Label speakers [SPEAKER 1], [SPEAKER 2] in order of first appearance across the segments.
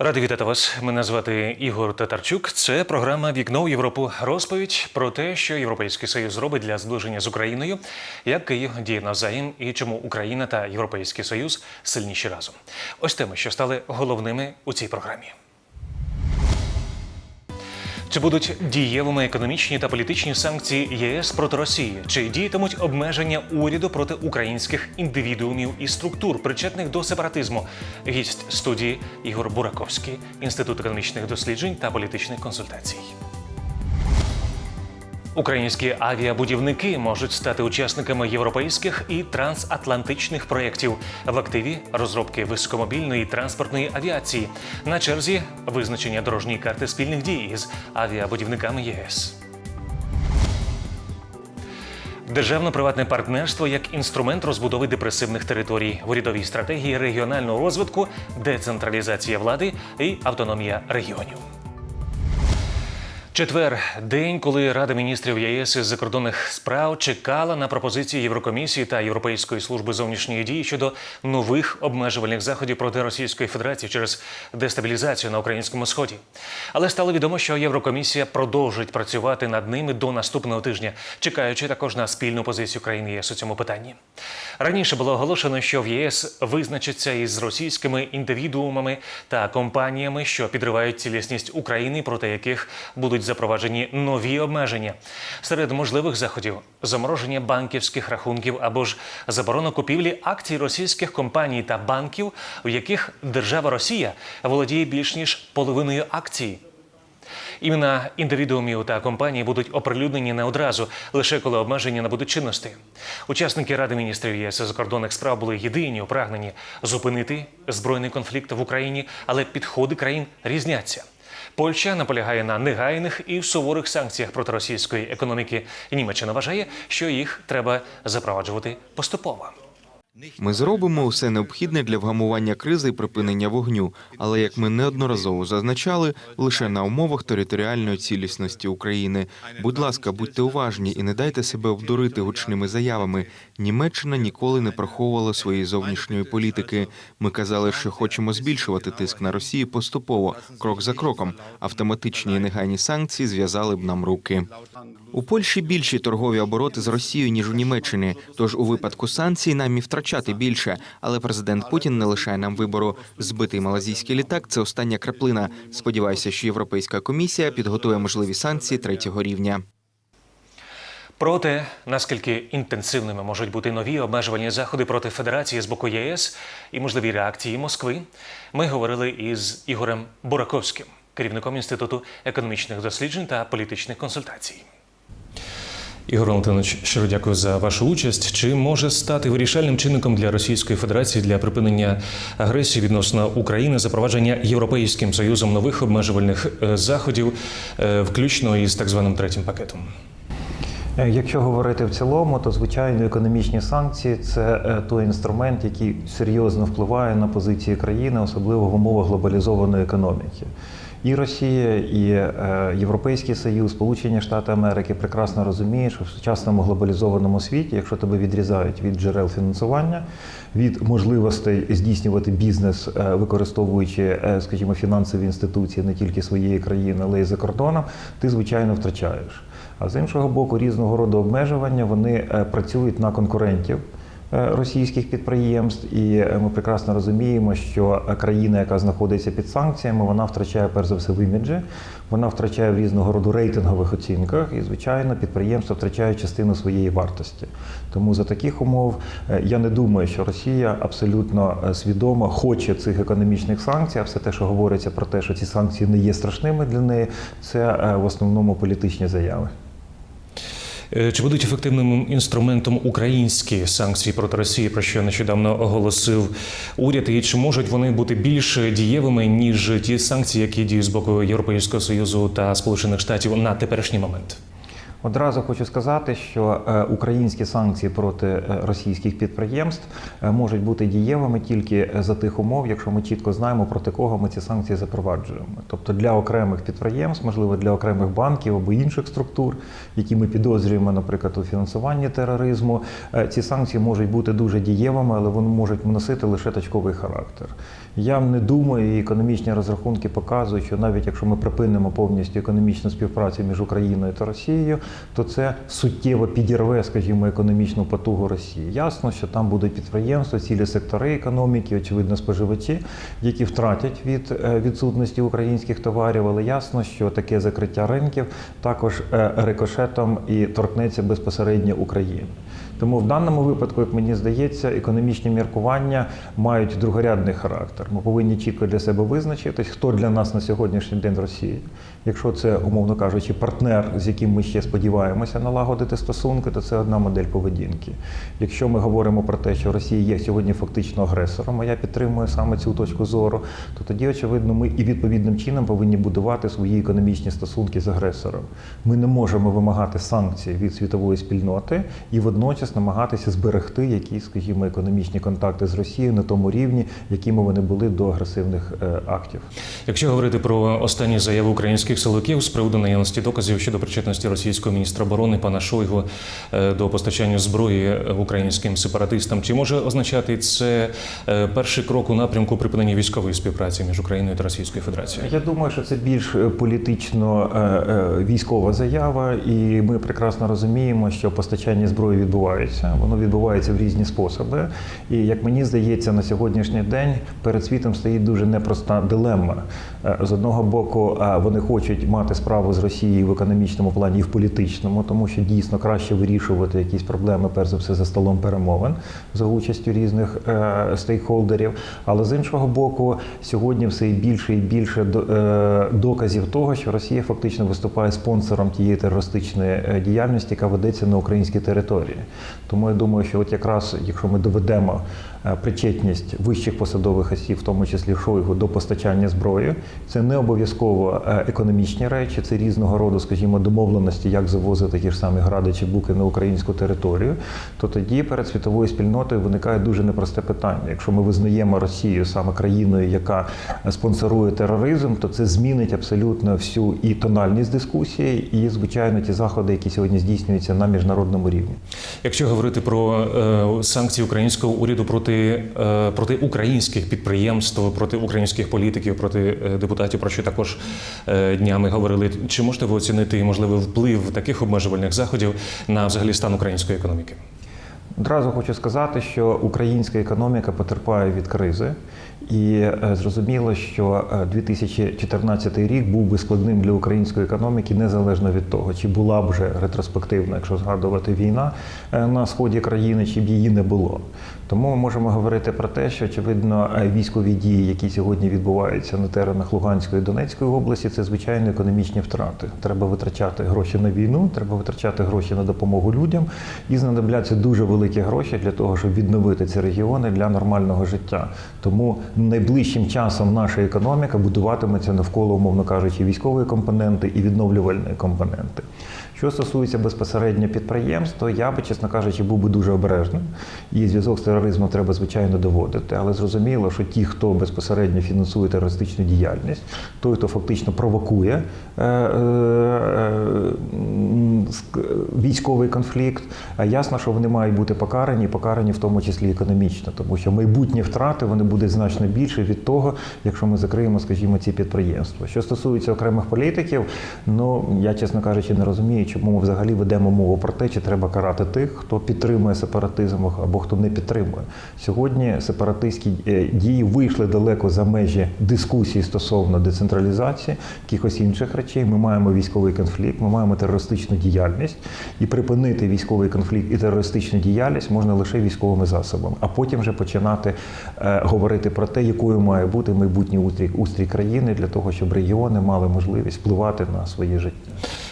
[SPEAKER 1] Радий вітати вас. Мене звати Ігор Татарчук. Це програма Вікно в Європу. Розповідь про те, що Європейський Союз робить для зближення з Україною, як Київ діє навзаєм і чому Україна та Європейський Союз сильніші разом. Ось теми, що стали головними у цій програмі. Чи будуть дієвими економічні та політичні санкції ЄС проти Росії? Чи діятимуть обмеження уряду проти українських індивідуумів і структур, причетних до сепаратизму? Гість студії Ігор Бураковський, Інститут економічних досліджень та політичних консультацій. Українські авіабудівники можуть стати учасниками європейських і трансатлантичних проєктів в активі розробки високомобільної транспортної авіації на черзі визначення дорожньої карти спільних дій із авіабудівниками ЄС. Державно-приватне партнерство як інструмент розбудови депресивних територій урядовій стратегії регіонального розвитку, децентралізація влади і автономія регіонів. Четвер день, коли Рада міністрів ЄС із закордонних справ чекала на пропозиції Єврокомісії та Європейської служби зовнішньої дії щодо нових обмежувальних заходів проти Російської Федерації через дестабілізацію на українському сході. Але стало відомо, що Єврокомісія продовжить працювати над ними до наступного тижня, чекаючи також на спільну позицію країни ЄС у цьому питанні. Раніше було оголошено, що в ЄС визначиться із російськими індивідуумами та компаніями, що підривають цілісність України, проти яких будуть запроваджені нові обмеження. Серед можливих заходів замороження банківських рахунків або ж заборона купівлі акцій російських компаній та банків, в яких держава Росія володіє більш ніж половиною акцій. Імена індивідуумів та компаній будуть оприлюднені не одразу, лише коли обмеження набудуть чинності. Учасники Ради міністрів ЄС закордонних справ були єдині у прагненні зупинити збройний конфлікт в Україні, але підходи країн різняться. Польща наполягає на негайних і суворих санкціях проти російської економіки. Німеччина вважає, що їх треба запроваджувати поступово.
[SPEAKER 2] Ми зробимо усе необхідне для вгамування кризи і припинення вогню, але як ми неодноразово зазначали, лише на умовах територіальної цілісності України. Будь ласка, будьте уважні і не дайте себе обдурити гучними заявами. Німеччина ніколи не приховувала своєї зовнішньої політики. Ми казали, що хочемо збільшувати тиск на Росію поступово, крок за кроком. Автоматичні і негайні санкції зв'язали б нам руки. У Польщі більші торгові обороти з Росією ніж у Німеччині. Тож у випадку санкцій нам і втрачати більше. Але президент Путін не лишає нам вибору. Збитий малазійський літак це остання краплина. Сподіваюся, що Європейська комісія підготує можливі санкції третього рівня.
[SPEAKER 1] Про те, наскільки інтенсивними можуть бути нові обмежувальні заходи проти Федерації з боку ЄС і можливі реакції Москви, ми говорили із Ігорем Бураковським, керівником Інституту економічних досліджень та політичних консультацій. Ігор Валентинович, щиро дякую за вашу участь. Чи може стати вирішальним чинником для Російської Федерації для припинення агресії відносно України запровадження Європейським Союзом нових обмежувальних е, заходів, е, включно із так званим третім пакетом?
[SPEAKER 3] Е, Якщо говорити в цілому, то звичайно економічні санкції це той інструмент, який серйозно впливає на позиції країни, особливо в умовах глобалізованої економіки. І Росія, і е, Європейський Союз, Сполучені Штати Америки прекрасно розуміють, що в сучасному глобалізованому світі, якщо тебе відрізають від джерел фінансування, від можливостей здійснювати бізнес, е, використовуючи, е, скажімо, фінансові інституції не тільки своєї країни, але й за кордоном, ти звичайно втрачаєш. А з іншого боку, різного роду обмежування вони працюють на конкурентів російських підприємств, і е, ми прекрасно розуміємо, що е, країна, яка знаходиться під санкціями, вона втрачає перш за все в іміджі, вона втрачає в різного роду рейтингових оцінках, і звичайно, підприємства втрачають частину своєї вартості. Тому за таких умов е, я не думаю, що Росія абсолютно е, свідомо хоче цих економічних санкцій. А все те, що говориться про те, що ці санкції не є страшними для неї, це е, в основному політичні заяви.
[SPEAKER 1] Е, Чи будуть ефективним інструментом українські санкції проти Росії, про що нещодавно оголосив уряд, і чи можуть вони бути більш дієвими ніж ті санкції, які діють з боку Європейського союзу та Сполучених Штатів на теперішній момент?
[SPEAKER 3] Одразу хочу сказати, що е, українські санкції проти е, російських підприємств е, можуть бути дієвими тільки за тих умов, якщо ми чітко знаємо, проти кого ми ці санкції запроваджуємо. Тобто для окремих підприємств, можливо, для окремих банків або інших структур, які ми підозрюємо, наприклад, у фінансуванні тероризму, ці санкції можуть бути дуже дієвими, але вони можуть носити лише точковий характер. Я не думаю, і економічні розрахунки показують, що навіть якщо ми припинимо повністю економічну співпрацю між Україною та Росією, то це суттєво підірве, скажімо, економічну потугу Росії. Ясно, що там будуть підприємства, цілі сектори економіки, очевидно, споживачі, які втратять від е, відсутності українських товарів, але ясно, що таке закриття ринків також е, рикошетом і торкнеться безпосередньо України. Тому в даному випадку, як мені здається, економічні міркування мають другорядний характер. Ми повинні чітко для себе визначитись, хто для нас на сьогоднішній день Росія. Якщо це, умовно кажучи, партнер, з яким ми ще сподіваємося налагодити стосунки, то це одна модель поведінки. Якщо ми говоримо про те, що Росія є сьогодні фактично агресором, а я підтримую саме цю точку зору, то тоді, очевидно, ми і відповідним чином повинні будувати свої економічні стосунки з агресором. Ми не можемо вимагати санкцій від світової спільноти і водночас намагатися зберегти якісь, скажімо, економічні контакти з Росією на тому рівні, якими вони були до агресивних е, актів.
[SPEAKER 1] Якщо говорити про останні заяви українських силовиків з приводу наявності доказів щодо причетності російського міністра оборони пана Шойгу е, до постачання зброї українським сепаратистам, чи може означати це е, перший крок у напрямку припинення військової співпраці між Україною та Російською Федерацією?
[SPEAKER 3] Я думаю, що це більш е, політично військова заява, і ми прекрасно розуміємо, що постачання зброї відбувається. Воно відбувається в різні способи. І як мені здається, на сьогоднішній день перед світом стоїть дуже непроста дилемма. З одного боку, вони хочуть мати справу з Росією в економічному плані і в політичному, тому що дійсно краще вирішувати якісь проблеми, перш за все, за столом перемовин за участю різних е, стейкхолдерів. Але з іншого боку, сьогодні все і більше і більше е, доказів того, що Росія фактично виступає спонсором тієї терористичної е, діяльності, яка ведеться на українській території. Тому я думаю, що от якраз якщо ми доведемо причетність вищих посадових осіб, в тому числі Шойгу, до постачання зброї, це не обов'язково е, економічні речі, це різного роду, скажімо, домовленості, як завозити ті ж самі гради чи буки на українську територію, то тоді перед світовою спільнотою виникає дуже непросте питання. Якщо ми визнаємо Росію саме країною, яка спонсорує тероризм, то це змінить абсолютно всю і тональність дискусії, і звичайно ті заходи, які сьогодні здійснюються на міжнародному рівні.
[SPEAKER 1] Якщо говорити про е, санкції українського уряду проти, е, проти українських підприємств, проти українських політиків, проти е, депутатів, про що також е, днями говорили, чи можете ви оцінити можливий вплив таких обмежувальних заходів на взагалі стан української економіки?
[SPEAKER 3] Одразу хочу сказати, що українська економіка потерпає від кризи, і зрозуміло, що е, 2014 рік був би складним для української економіки незалежно від того, чи була б вже ретроспективна, якщо згадувати війна на сході країни, чи б її не було. Тому ми можемо говорити про те, що очевидно е, військові дії, які сьогодні відбуваються на теренах Луганської і Донецької області, це звичайно економічні втрати. Треба витрачати гроші на війну, треба витрачати гроші на допомогу людям, і знадобляться дуже великі гроші для того, щоб відновити ці регіони для нормального життя. Тому найближчим часом наша економіка будуватиметься навколо, умовно кажучи, військової компоненти і відновлювальної компоненти. Що стосується безпосередньо підприємств, то я би, чесно кажучи, був би дуже обережним. І зв'язок з тероризмом треба, звичайно, доводити. Але зрозуміло, що ті, хто безпосередньо фінансує терористичну діяльність, той, хто фактично провокує е, е, е, військовий конфлікт, ясно, що вони мають бути покарані, покарані в тому числі економічно, тому що майбутні втрати вони будуть значно більше від того, якщо ми закриємо, скажімо, ці підприємства. Що стосується окремих політиків, ну я чесно кажучи, не розумію, чому ми взагалі ведемо мову про те, чи треба карати тих, хто підтримує сепаратизм або хто не підтримує. Сьогодні сепаратистські е, дії вийшли далеко за межі дискусії стосовно децентралізації, якихось інших речей. Ми маємо військовий конфлікт, ми маємо терористичну діяльність, і припинити військовий конфлікт і терористичну діяльність можна лише військовими засобами, а потім вже починати е, говорити про те, якою має бути майбутній устрій, устрій країни для того, щоб регіони мали можливість впливати на своє життя.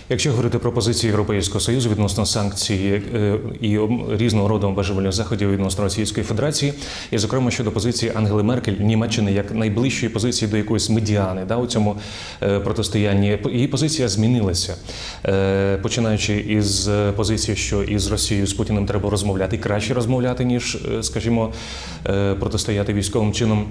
[SPEAKER 1] Якщо говорити про позицію Європейського союзу відносно санкцій е, і різного роду обмежувальних заходів відносно Російської Федерації, і зокрема щодо позиції Ангели Меркель Німеччини як найближчої позиції до якоїсь медіани да, у цьому е, протистоянні, її позиція змінилася, Е, починаючи із позиції, що із Росією з Путіним треба розмовляти краще розмовляти ніж, скажімо, протистояти військовим чином.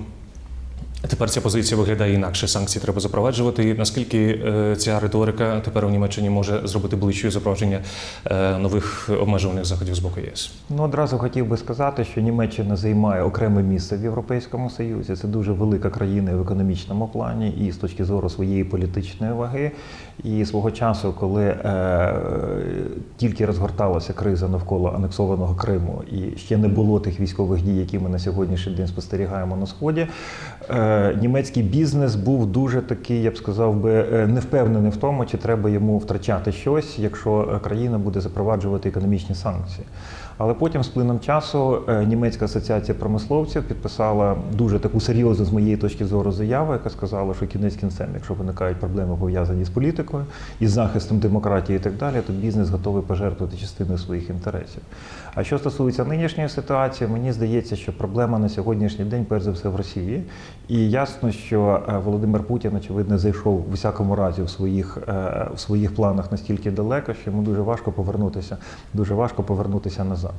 [SPEAKER 1] Тепер ця позиція виглядає інакше. Санкції треба запроваджувати. Наскільки е, ця риторика тепер у Німеччині може зробити ближчою запровадження е, нових обмежувальних заходів з боку ЄС?
[SPEAKER 3] Ну, одразу хотів би сказати, що Німеччина займає окреме місце в Європейському Союзі. Це дуже велика країна в економічному плані і з точки зору своєї політичної ваги. І свого часу, коли е, тільки розгорталася криза навколо анексованого Криму, і ще не було тих військових дій, які ми на сьогоднішній день спостерігаємо на сході. Е, німецький бізнес був дуже такий, я б сказав би, е, не впевнений в тому, чи треба йому втрачати щось, якщо е, країна буде запроваджувати економічні санкції. Але потім, з плином часу, е, німецька асоціація промисловців підписала дуже таку серйозну з моєї точки зору заяву, яка сказала, що кінець кінцем, якщо виникають проблеми пов'язані з політикою і захистом демократії і так далі, то бізнес готовий пожертвувати частиною своїх інтересів. А що стосується нинішньої ситуації, мені здається, що проблема на сьогоднішній день, перш за все, в Росії. І ясно, що е, Володимир Путін, очевидно, зайшов в усякому разі в своїх, е, в своїх планах настільки далеко, що йому дуже важко повернутися, дуже важко повернутися назад.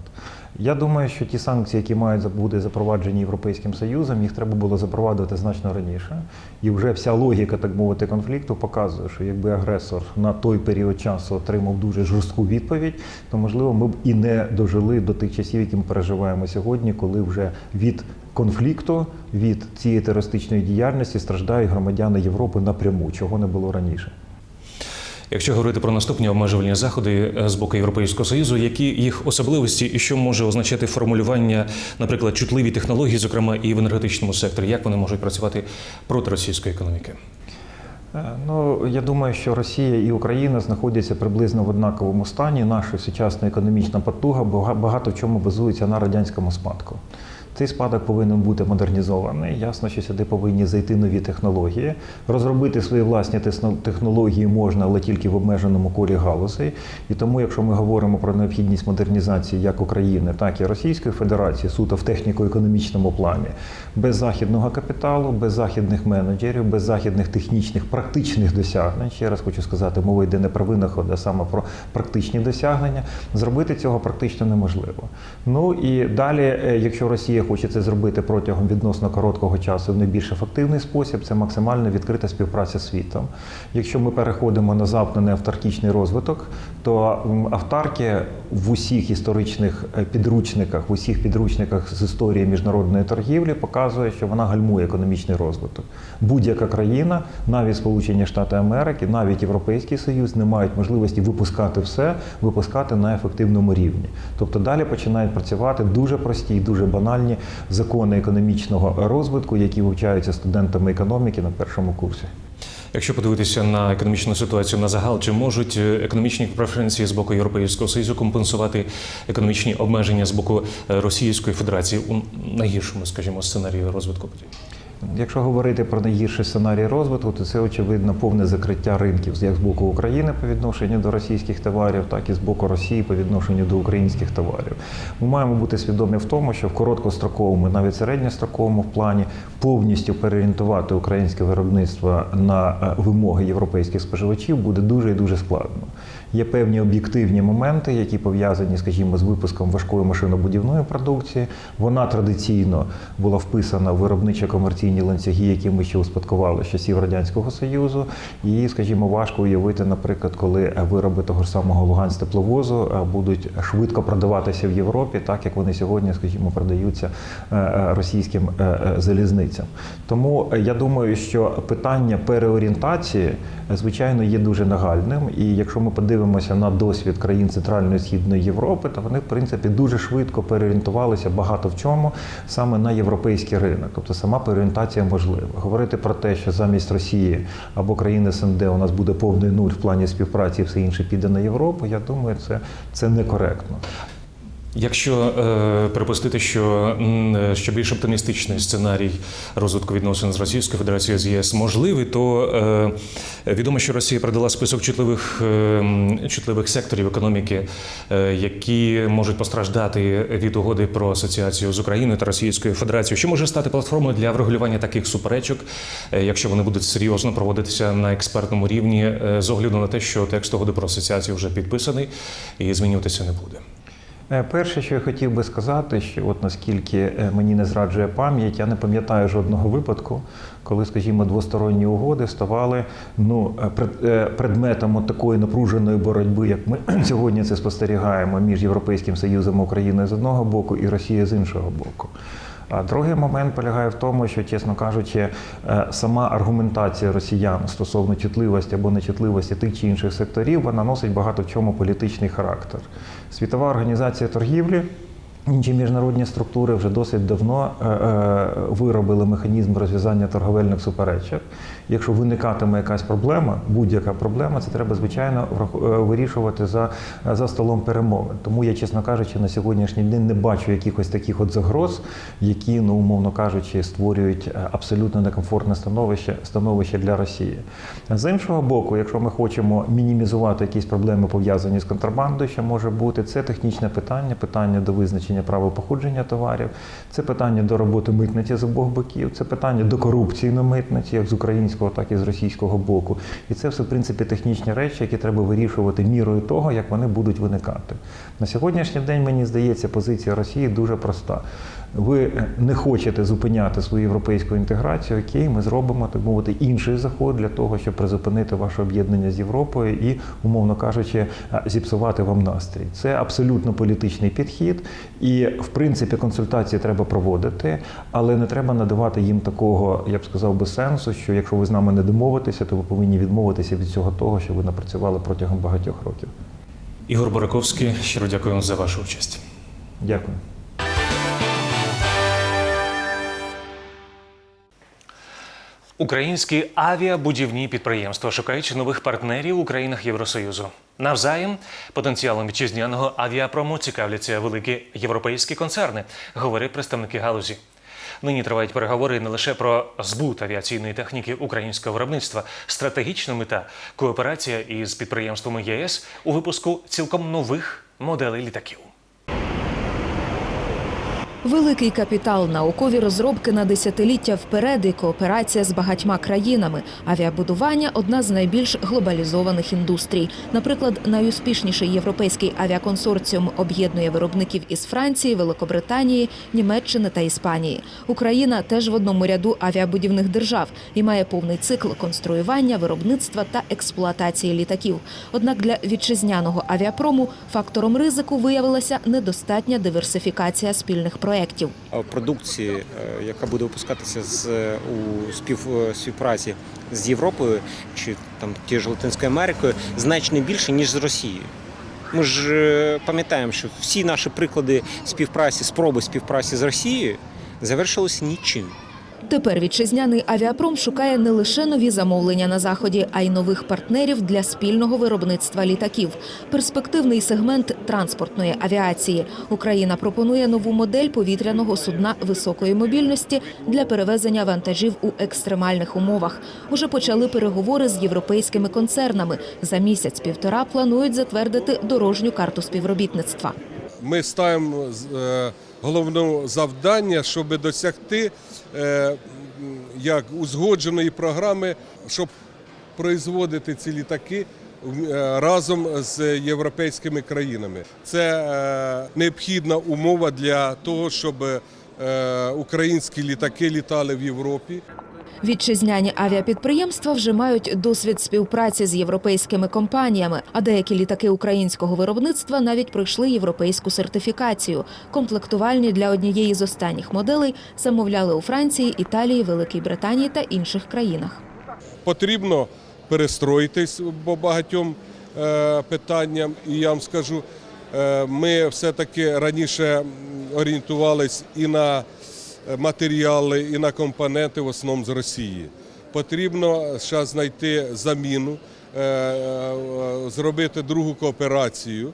[SPEAKER 3] Я думаю, що ті санкції, які мають бути запроваджені Європейським Союзом, їх треба було запровадити значно раніше. І вже вся логіка, так мовити, конфлікту показує, що якби агресор на той період часу отримав дуже жорстку відповідь, то можливо ми б і не дожили до тих часів, які ми переживаємо сьогодні, коли вже від конфлікту, від цієї терористичної діяльності страждають громадяни Європи напряму, чого не було раніше.
[SPEAKER 1] Якщо говорити про наступні обмежувальні заходи е, з боку Європейського союзу, які їх особливості і що може означати формулювання, наприклад, чутливі технології, зокрема і в енергетичному секторі, як вони можуть працювати проти російської економіки?
[SPEAKER 3] Е, Ну, я думаю, що Росія і Україна знаходяться приблизно в однаковому стані. Наша сучасна економічна потуга багато в чому базується на радянському спадку. Цей спадок повинен бути модернізований. Ясно, що сюди повинні зайти нові технології. Розробити свої власні технології можна, але тільки в обмеженому колі галузей. І тому, якщо ми говоримо про необхідність модернізації як України, так і Російської Федерації, суто в техніко-економічному плані, без західного капіталу, без західних менеджерів, без західних технічних практичних досягнень. Ще раз хочу сказати, мова йде не про винаходи, а саме про практичні досягнення. Зробити цього практично неможливо. Ну і далі, е, якщо Росія хоче це зробити протягом відносно короткого часу в найбільш ефективний спосіб, це максимально відкрита співпраця з світом. Якщо ми переходимо на запнений автаркічний розвиток, то м, автарки в усіх історичних е, підручниках, в усіх підручниках з історії міжнародної торгівлі показує, що вона гальмує економічний розвиток. Будь-яка країна, навіть Сполучені Штати Америки, навіть Європейський Союз не мають можливості випускати все, випускати на ефективному рівні. Тобто далі починають працювати дуже прості і дуже банальні закони економічного розвитку, які вивчаються студентами економіки на першому курсі.
[SPEAKER 1] Якщо подивитися на економічну ситуацію на загал, чи можуть е, економічні преференції з боку Європейського союзу компенсувати економічні обмеження з боку е, Російської Федерації у найгіршому, скажімо, сценарії розвитку подій?
[SPEAKER 3] Якщо говорити про найгірший сценарій розвитку, то це очевидно повне закриття ринків як з боку України по відношенню до російських товарів, так і з боку Росії по відношенню до українських товарів. Ми маємо бути свідомі в тому, що в короткостроковому, навіть середньостроковому плані повністю переорієнтувати українське виробництво на е, вимоги європейських споживачів буде дуже і дуже складно. Є певні об'єктивні моменти, які пов'язані, скажімо, з випуском важкої машинобудівної продукції. Вона традиційно була вписана в виробничо-комерційні ланцюги, які ми ще успадкували з часів радянського союзу. І, скажімо, важко уявити, наприклад, коли вироби того ж самого Луганськ тепловозу е, будуть швидко продаватися в Європі, так як вони сьогодні, скажімо, продаються е, е, російським залізницям. Тому я думаю, що питання переорієнтації, звичайно, є дуже нагальним. І якщо ми подивимося на досвід країн Центральної і Східної Європи, то вони, в принципі, дуже швидко переорієнтувалися багато в чому саме на європейський ринок. Тобто сама переорієнтація можлива. Говорити про те, що замість Росії або країни СНД у нас буде повний нуль в плані співпраці, і все інше піде на Європу. Я думаю, це, це некоректно.
[SPEAKER 1] Якщо е, припустити, що, е, що більш оптимістичний сценарій розвитку відносин з Російською Федерацією з ЄС можливий, то е, відомо, що Росія передала список чутливих, е, чутливих секторів економіки, е, які можуть постраждати від угоди про асоціацію з Україною та Російською Федерацією. Що може стати платформою для врегулювання таких суперечок, е, якщо вони будуть серйозно проводитися на експертному рівні, е, з огляду на те, що текст угоди про асоціацію вже підписаний і змінюватися не буде.
[SPEAKER 3] Е, Перше, що я хотів би сказати, що от наскільки е, мені не зраджує пам'ять, я не пам'ятаю жодного випадку, коли, скажімо, двосторонні угоди ставали ну, е, пред- предметом от такої напруженої боротьби, як ми сьогодні це спостерігаємо між Європейським Союзом Україною з одного боку і Росією з іншого боку. А другий момент полягає в тому, що, чесно кажучи, сама аргументація росіян стосовно чутливості або нечутливості тих чи інших секторів, вона носить багато в чому політичний характер. Світова організація торгівлі. Інші міжнародні структури вже досить давно е, е, виробили механізм розв'язання торговельних суперечок. Якщо виникатиме якась проблема, будь-яка проблема, це треба звичайно е, вирішувати за, за столом перемовин. Тому я, чесно кажучи, на сьогоднішній день не бачу якихось таких от загроз, які, ну умовно кажучи, створюють е, абсолютно некомфортне становище, становище для Росії. З іншого боку, якщо ми хочемо мінімізувати якісь проблеми пов'язані з контрабандою, що може бути, це технічне питання, питання до визначення правил походження товарів, це питання до роботи митниці з обох боків, це питання до корупції на митниці, як з українського, так і з російського боку. І це все, в принципі, технічні речі, які треба вирішувати мірою того, як вони будуть виникати. На сьогоднішній день, мені здається, позиція Росії дуже проста. Ви не хочете зупиняти свою європейську інтеграцію, окей, ми зробимо так мовити інший заход для того, щоб призупинити ваше об'єднання з Європою і, умовно кажучи, е, зіпсувати вам настрій. Це абсолютно політичний підхід, і в принципі консультації треба проводити, але не треба надавати їм такого, я б сказав би, сенсу, що якщо ви з нами не домовитеся, то ви повинні відмовитися від цього того, що ви напрацювали протягом багатьох років.
[SPEAKER 1] Ігор Бораковський, щиро дякую за вашу участь.
[SPEAKER 3] Дякую.
[SPEAKER 1] Українські авіабудівні підприємства шукають нових партнерів у країнах Євросоюзу. Навзаєм потенціалом вітчизняного авіапрому цікавляться великі європейські концерни, говорять представники галузі. Нині тривають переговори не лише про збут авіаційної техніки українського виробництва, стратегічна мета кооперація із підприємствами ЄС у випуску цілком нових моделей літаків.
[SPEAKER 4] Великий капітал, наукові розробки на десятиліття вперед і кооперація з багатьма країнами. Авіабудування одна з найбільш глобалізованих індустрій. Наприклад, найуспішніший європейський авіаконсорціум об'єднує виробників із Франції, Великобританії, Німеччини та Іспанії. Україна теж в одному ряду авіабудівних держав і має повний цикл конструювання, виробництва та експлуатації літаків. Однак для вітчизняного авіапрому фактором ризику виявилася недостатня диверсифікація спільних проєктів.
[SPEAKER 5] Е, продукції, е, яка буде випускатися з е, у спів, співпраці з Європою чи там ті ж Латинською Америкою, значно більше ніж з Росією. Ми ж пам'ятаємо, що всі наші приклади співпраці, спроби співпраці з Росією завершилися нічим.
[SPEAKER 4] Тепер вітчизняний авіапром шукає не лише нові замовлення на заході, а й нових партнерів для спільного виробництва літаків. Перспективний сегмент транспортної авіації. Україна пропонує нову модель повітряного судна високої мобільності для перевезення вантажів у екстремальних умовах. Уже почали переговори з європейськими концернами. За місяць-півтора планують затвердити дорожню карту співробітництва.
[SPEAKER 6] Ми ставимо е, головне завдання, щоб досягти як узгодженої програми, щоб производити ці літаки е, разом з європейськими країнами. Це е, необхідна умова для того, щоб е, українські літаки літали в Європі.
[SPEAKER 4] Вітчизняні авіапідприємства вже мають досвід співпраці з європейськими компаніями, а деякі літаки українського виробництва навіть пройшли європейську сертифікацію. Комплектувальні для однієї з останніх моделей замовляли у Франції, Італії, Великій Британії та інших країнах.
[SPEAKER 6] потрібно перестроїтись по багатьом е, питанням. І я вам скажу, е, ми все-таки раніше м, орієнтувались і на матеріали, і на компоненти в основному з Росії. Потрібно зараз знайти заміну, е, е, зробити другу кооперацію.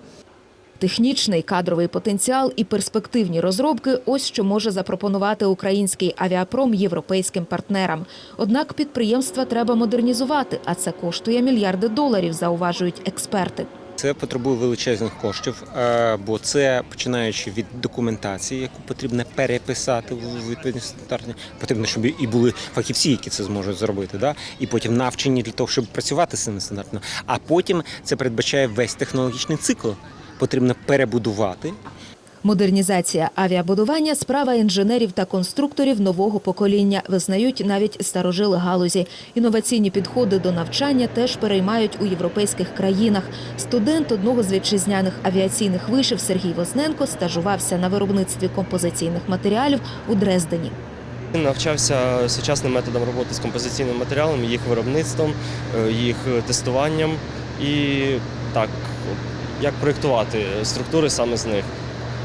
[SPEAKER 4] Технічний кадровий потенціал і перспективні розробки ось що може запропонувати український авіапром європейським партнерам. Однак підприємства треба модернізувати, а це коштує мільярди доларів, зауважують експерти.
[SPEAKER 5] Це потребує величезних коштів, е, бо це починаючи від документації, яку потрібно переписати в відповідні стандарти. Потрібно, щоб і були фахівці, які це зможуть зробити, да? і потім навчені для того, щоб працювати з цим стандартно. А потім це передбачає весь технологічний цикл. Потрібно перебудувати
[SPEAKER 4] Модернізація авіабудування справа інженерів та конструкторів нового покоління визнають навіть старожили галузі. Інноваційні підходи до навчання теж переймають у європейських країнах. Студент одного з вітчизняних авіаційних вишів Сергій Возненко стажувався на виробництві композиційних матеріалів у Дрездені.
[SPEAKER 7] Навчався сучасним методом роботи з композиційним матеріалом, їх виробництвом, е, їх тестуванням і так, як проєктувати структури саме з них.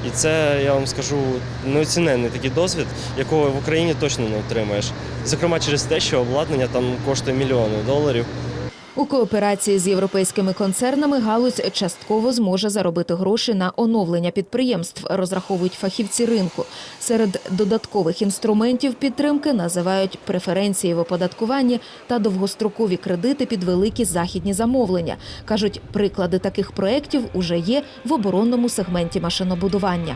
[SPEAKER 7] І це, я вам скажу, неоціненний такий досвід, якого в Україні точно не отримаєш. Зокрема, через те, що обладнання там коштує мільйони доларів.
[SPEAKER 4] У кооперації з європейськими концернами галузь частково зможе заробити гроші на оновлення підприємств, розраховують фахівці ринку. Серед додаткових інструментів підтримки називають преференції в оподаткуванні та довгострокові кредити під великі західні замовлення. кажуть, приклади таких проєктів уже є в оборонному сегменті машинобудування.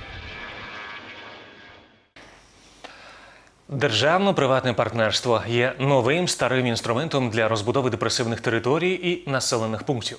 [SPEAKER 1] Державно-приватне партнерство є новим старим інструментом для розбудови депресивних територій і населених пунктів.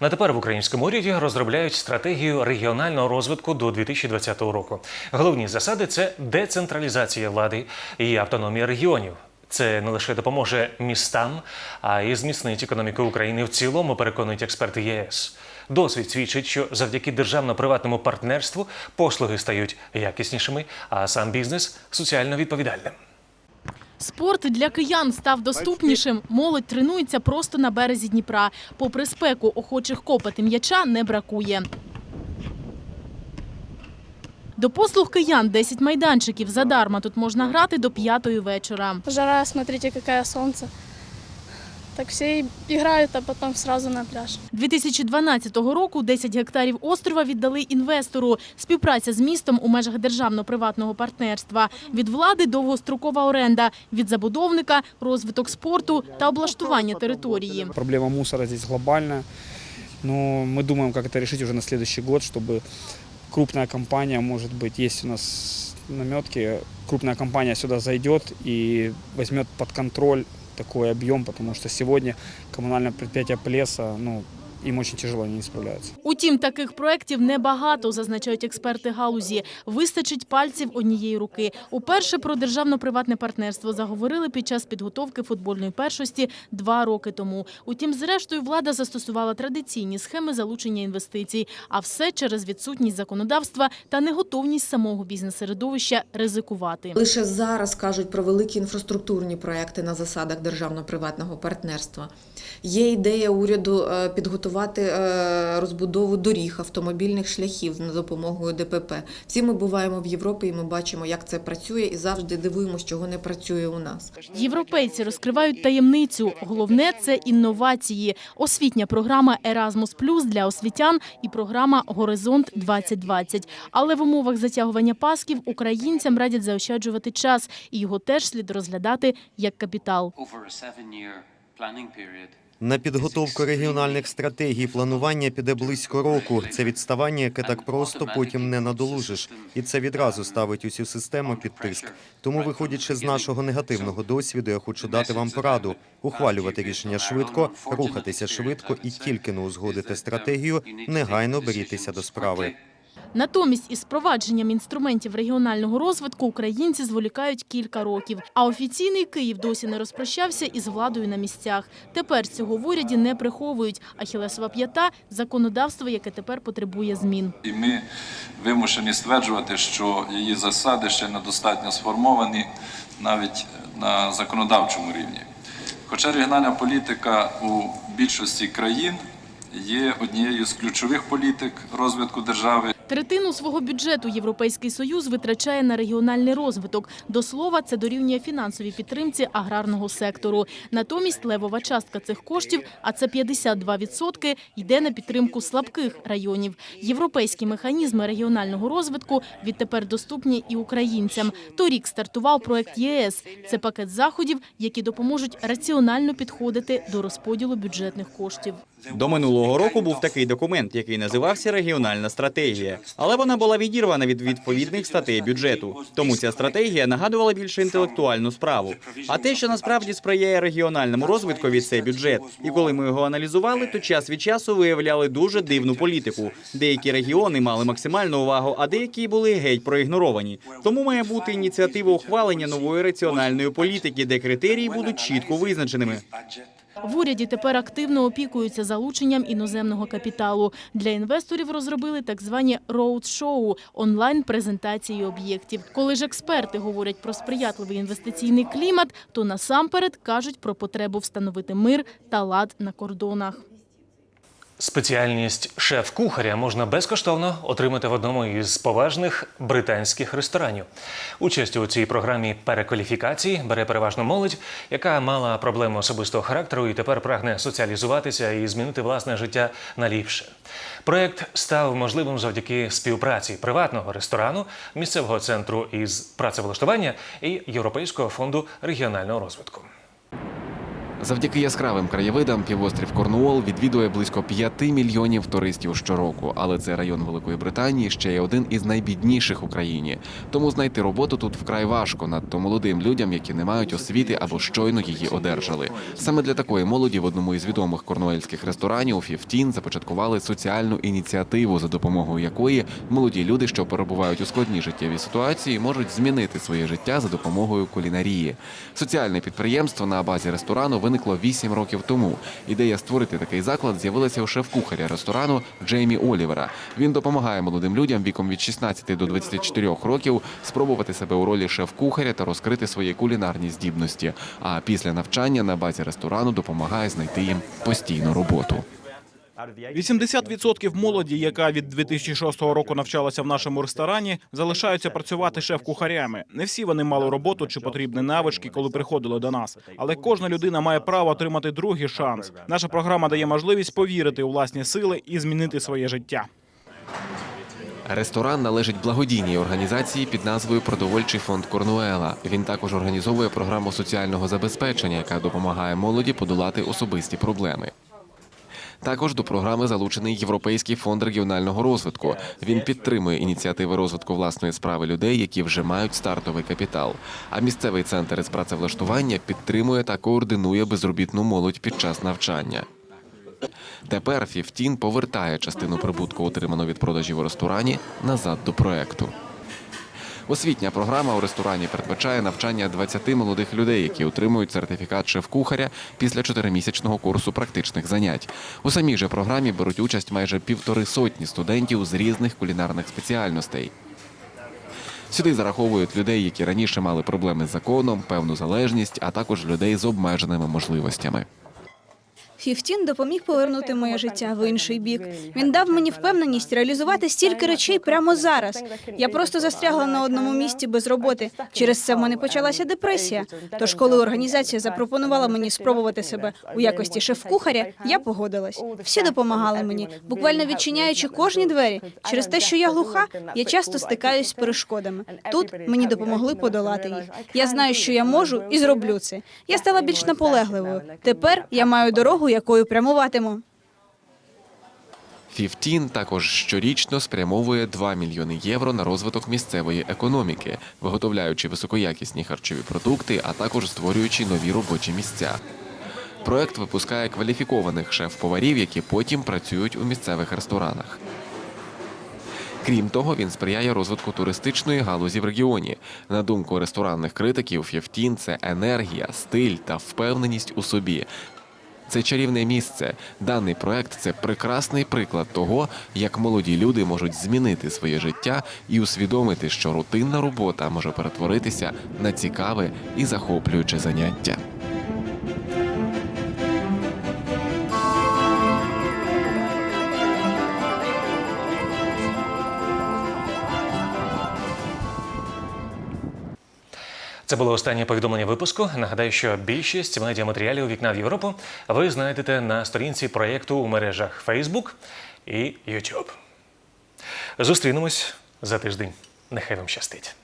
[SPEAKER 1] На тепер в українському уряді розробляють стратегію регіонального розвитку до 2020 року. Головні засади це децентралізація влади і автономія регіонів. Це не лише допоможе містам, а й зміцнить економіку України в цілому, переконують експерти ЄС. Досвід свідчить, що завдяки державно-приватному партнерству послуги стають якіснішими, а сам бізнес соціально відповідальним.
[SPEAKER 8] Спорт для киян став доступнішим. Молодь тренується просто на березі Дніпра. Попри спеку, охочих копати м'яча не бракує. До послуг киян 10 майданчиків. Задарма тут можна грати до п'ятої вечора.
[SPEAKER 9] Жара, смотрите, какое солнце. Так все и играют, а потом сразу на пляж.
[SPEAKER 8] 2012 року 10 гектарів острова віддали інвестору. Співпраця з містом у межах державно-приватного партнерства. Від влади довгострокова оренда, від забудовника розвиток спорту та облаштування території.
[SPEAKER 10] Проблема мусора здесь глобальная. Но мы думаем, как это решить уже на следующий год, чтобы крупная компания, может быть, есть у нас наметки, крупная компания сюда зайдет и возьмет под контроль такой объем, потому что сегодня коммунальное предприятие Плеса, ну, им очень тяжело, не справляются.
[SPEAKER 8] Утім, таких проєктів небагато, зазначають експерти галузі. Вистачить пальців однієї руки. Уперше про державно-приватне партнерство заговорили під час підготовки футбольної першості два роки тому. Утім, зрештою, влада застосувала традиційні схеми залучення інвестицій, а все через відсутність законодавства та неготовність самого бізнес-середовища ризикувати.
[SPEAKER 11] Лише зараз кажуть про великі інфраструктурні проекти на засадах державно-приватного партнерства. Є ідея уряду е, підготувати е, розбудову доріг, автомобільних шляхів за допомогою ДПП. Всі ми буваємо в Європі, і ми бачимо, як це працює, і завжди дивуємося, чого не працює у нас.
[SPEAKER 8] Європейці розкривають таємницю. Головне це інновації. Освітня програма Erasmus для освітян і програма Горизонт 2020. Але в умовах затягування пасків українцям радять заощаджувати час, і його теж слід розглядати як капітал.
[SPEAKER 12] На підготовку регіональних стратегій планування піде близько року. Це відставання, яке так просто потім не надолужиш, і це відразу ставить усю систему під тиск. Тому, виходячи з нашого негативного досвіду, я хочу дати вам пораду ухвалювати рішення швидко, рухатися швидко і тільки не узгодити стратегію, негайно берітеся до справи.
[SPEAKER 8] Натомість із впровадженням інструментів регіонального розвитку українці зволікають кілька років. А офіційний Київ досі не розпрощався із владою на місцях. Тепер цього в уряді не приховують. Ахілесова п'ята – законодавство, яке тепер потребує змін.
[SPEAKER 13] І ми вимушені стверджувати, що її засади ще недостатньо сформовані навіть на законодавчому рівні. Хоча регіональна політика у більшості країн є однією з ключових політик розвитку держави.
[SPEAKER 8] Третину свого бюджету Європейський Союз витрачає на регіональний розвиток. До слова, це дорівнює фінансовій підтримці аграрного сектору. Натомість левова частка цих коштів, а це 52%, йде на підтримку слабких районів. Європейські механізми регіонального розвитку відтепер доступні і українцям. Торік стартував проект ЄС. Це пакет заходів, які допоможуть раціонально підходити до розподілу бюджетних коштів.
[SPEAKER 14] До минулого року був такий документ, який називався регіональна стратегія, але вона була відірвана від відповідних статей бюджету. Тому ця стратегія нагадувала більше інтелектуальну справу. А те, що насправді сприяє регіональному розвиткові, це бюджет. І коли ми його аналізували, то час від часу виявляли дуже дивну політику. Деякі регіони мали максимальну увагу, а деякі були геть проігноровані. Тому має бути ініціатива ухвалення нової раціональної політики, де критерії будуть чітко визначеними.
[SPEAKER 8] В уряді тепер активно опікуються залученням іноземного капіталу. Для інвесторів розробили так звані роуд-шоу – онлайн-презентації об'єктів. Коли ж експерти говорять про сприятливий інвестиційний клімат, то насамперед кажуть про потребу встановити мир та лад на кордонах.
[SPEAKER 1] Спеціальність шеф-кухаря можна безкоштовно отримати в одному із поважних британських ресторанів. Участь у цій програмі перекваліфікації бере переважно молодь, яка мала проблеми особистого характеру і тепер прагне соціалізуватися і змінити власне життя на ліпше. Проект став можливим завдяки співпраці приватного ресторану, місцевого центру із працевлаштування і Європейського фонду регіонального розвитку.
[SPEAKER 15] Завдяки яскравим краєвидам півострів Корнуол відвідує близько 5 мільйонів туристів щороку. Але це район Великої Британії ще є один із найбідніших в Україні. Тому знайти роботу тут вкрай важко, надто молодим людям, які не мають освіти або щойно її одержали. Саме для такої молоді в одному із відомих корнуельських ресторанів «Фіфтін» започаткували соціальну ініціативу, за допомогою якої молоді люди, що перебувають у складній життєвій ситуації, можуть змінити своє життя за допомогою кулінарії. Соціальне підприємство на базі ресторану виникло 8 років тому. Ідея створити такий заклад з'явилася у шеф-кухаря ресторану Джеймі Олівера. Він допомагає молодим людям віком від 16 до 24 років спробувати себе у ролі шеф-кухаря та розкрити свої кулінарні здібності. А після навчання на базі ресторану допомагає знайти їм постійну роботу.
[SPEAKER 16] 80% молоді, яка від 2006 року навчалася в нашому ресторані, залишаються працювати шеф-кухарями. Не всі вони мали роботу чи потрібні навички, коли приходили до нас. Але кожна людина має право отримати другий шанс. Наша програма дає можливість повірити у власні сили і змінити своє життя.
[SPEAKER 15] Ресторан належить благодійній організації під назвою Продовольчий фонд Корнуела. Він також організовує програму соціального забезпечення, яка допомагає молоді подолати особисті проблеми. Також до програми залучений Європейський фонд регіонального розвитку. Він підтримує ініціативи розвитку власної справи людей, які вже мають стартовий капітал. А місцевий центр із працевлаштування підтримує та координує безробітну молодь під час навчання. Тепер Фіфтін повертає частину прибутку, отриману від продажів у ресторані, назад до проекту. Освітня програма у ресторані передбачає навчання 20 молодих людей, які отримують сертифікат шеф-кухаря після чотиримісячного курсу практичних занять. У самій же програмі беруть участь майже півтори сотні студентів з різних кулінарних спеціальностей. Сюди зараховують людей, які раніше мали проблеми з законом, певну залежність, а також людей з обмеженими можливостями.
[SPEAKER 17] Фіфтін допоміг повернути моє життя в інший бік. Він дав мені впевненість реалізувати стільки речей прямо зараз. Я просто застрягла на одному місці без роботи. Через це в мене почалася депресія. Тож, коли організація запропонувала мені спробувати себе у якості шеф-кухаря, я погодилась. Всі допомагали мені, буквально відчиняючи кожні двері. Через те, що я глуха, я часто стикаюсь з перешкодами. Тут мені допомогли подолати їх. Я знаю, що я можу, і зроблю це. Я стала більш наполегливою. Тепер я маю дорогу, якою прямуватиму.
[SPEAKER 15] Фіфтін також щорічно спрямовує 2 мільйони євро на розвиток місцевої економіки, виготовляючи високоякісні харчові продукти, а також створюючи нові робочі місця. Проект випускає кваліфікованих шеф-поварів, які потім працюють у місцевих ресторанах. Крім того, він сприяє розвитку туристичної галузі в регіоні. На думку ресторанних критиків, Фіфтін це енергія, стиль та впевненість у собі. Це чарівне місце. Даний проект це прекрасний приклад того, як молоді люди можуть змінити своє життя і усвідомити, що рутинна робота може перетворитися на цікаве і захоплююче заняття.
[SPEAKER 1] Це було останнє повідомлення випуску. Нагадаю, що більшість медіаматеріалів вікна в Європу ви знайдете на сторінці проєкту у мережах Facebook і YouTube. Зустрінемось за тиждень. Нехай вам щастить.